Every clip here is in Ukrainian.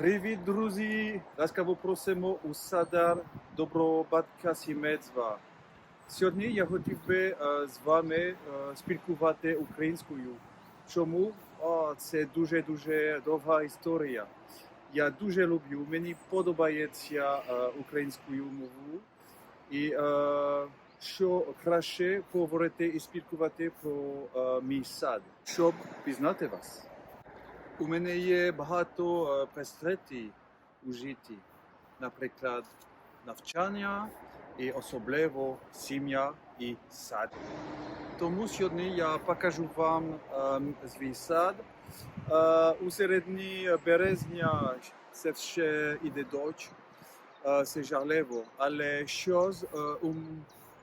Привіт, друзі! Ласкаво просимо у Садар Доброго Батька Сімецтва. Сьогодні я хотів би е, з вами е, спілкувати українською. Чому? О, це дуже-дуже довга історія. Я дуже люблю, мені подобається е, українською мовою. І що краще говорити і спілкувати про мій сад, щоб пізнати вас. У мене є багато е, пристрастей у житті, наприклад, навчання і особливо сім'я і сад. Тому сьогодні я покажу вам е, свій сад. Е, у середині березня це ще іде дощ, е, це жарливо, але щось у,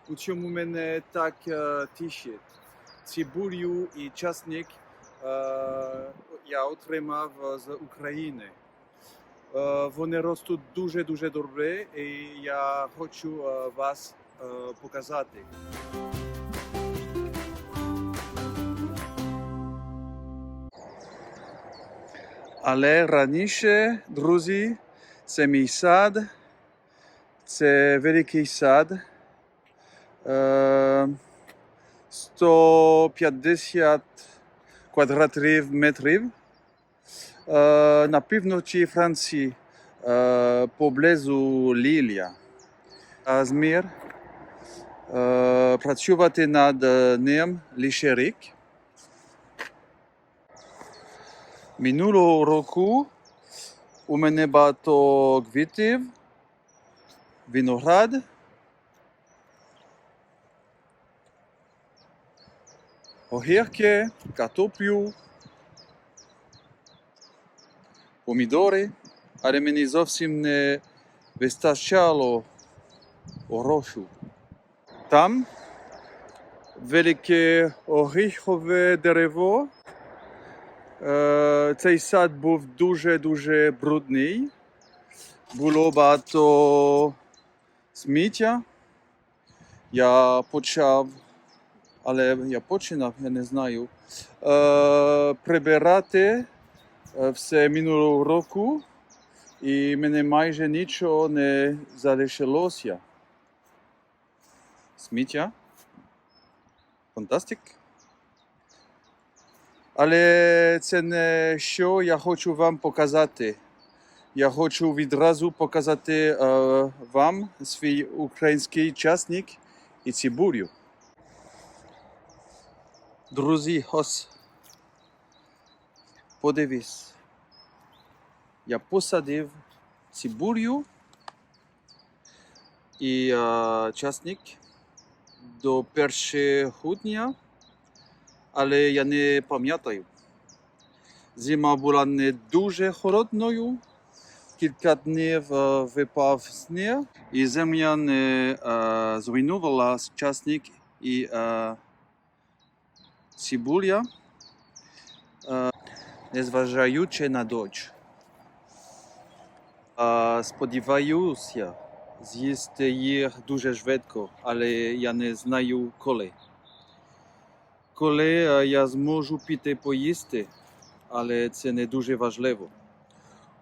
у цьому мене так тішить. Цибулю і часник я отримав з України. Е, Вони ростуть дуже-дуже добре, і я хочу е, вас е, показати. Але раніше, друзі, це мій сад, це великий сад. Е, 150 квадратів метрів. Е, на півночі Франції, е, поблизу Лілія. Змір е, працювати над ним лише рік. Минулого року у мене багато квітів, виноград. Огірки, картоплю, помідори, але мені зовсім не вистачало грошу. Там велике оріхове дерево. Цей сад був дуже-дуже брудний. Було багато сміття. Я почав, але я починав, я не знаю, е, прибирати е, все минулого року, і мене майже нічого не залишилося. Сміття. Фантастик. Але це не що я хочу вам показати. Я хочу відразу показати е, вам свій український часник і цибулю. Друзі, ось подивись. Я посадив цибулю і е, часник до 1 грудня, але я не пам'ятаю. Зима була не дуже холодною. Кілька днів е, випав сніг, і земля не е, зруйнувала часник і е, цибуля, е, незважаючи на дощ. Сподіваюся, з'їсти їх дуже швидко, але я не знаю коли. Коли е, я зможу піти поїсти, але це не дуже важливо.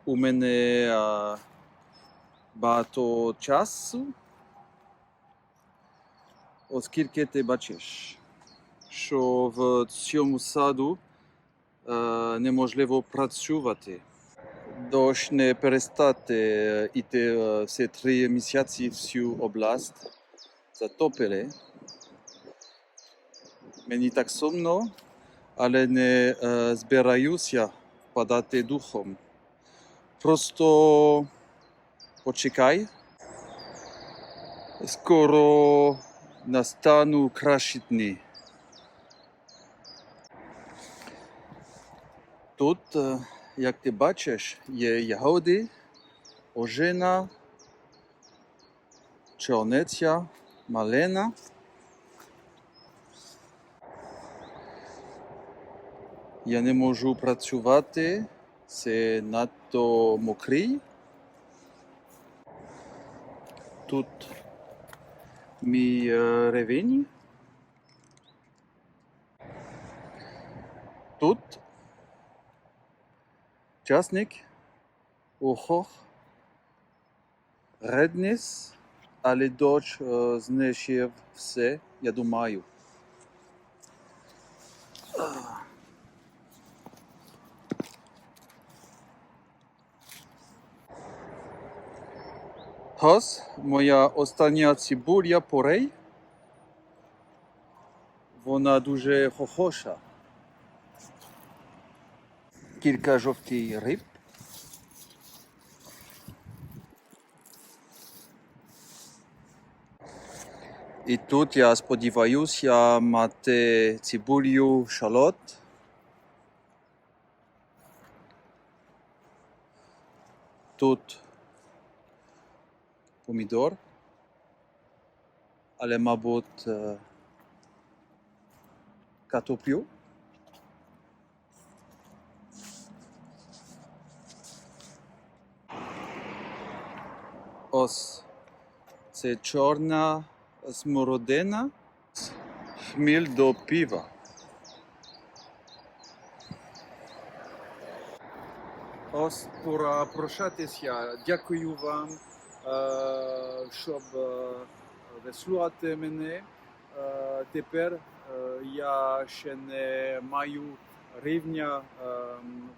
У мене е, багато часу, оскільки ти бачиш, що в цьому саду е, неможливо працювати. Дощ не перестати іти е, всі три місяці всю область затопили. Мені так сумно, але не е, збираюся впадати духом. Просто почекай. Скоро настану кращі дні. Тут, е, як ти бачиш, є ягоди, ожина, чорниця, малина. Я не можу працювати, це надто мокрий. Тут мій е, ревень. Тут часник Охох. Редніс, але дощ е, знищив все, я думаю. Ось моя остання цибуля порей. Вона дуже хохоша. Кілька жовтих риб. І тут я сподіваюся мати цибулю шалот. Тут помідор. Але, мабуть, е, картоплю. Ось це чорна смородина, хміль до пива. Ось пора прощатися. Дякую вам, е, щоб е, вислухати мене. Е, Тепер я ще не маю рівня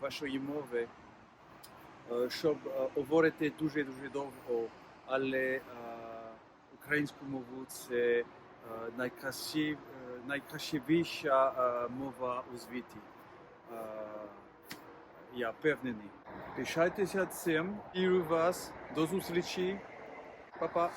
вашої мови, щоб говорити дуже дуже довго, але е, українську мову це найкрасив, е, найкрасивіша е, мова у світі. Я впевнений. Пишайтеся цим. Вірю у вас. До зустрічі. Па-па.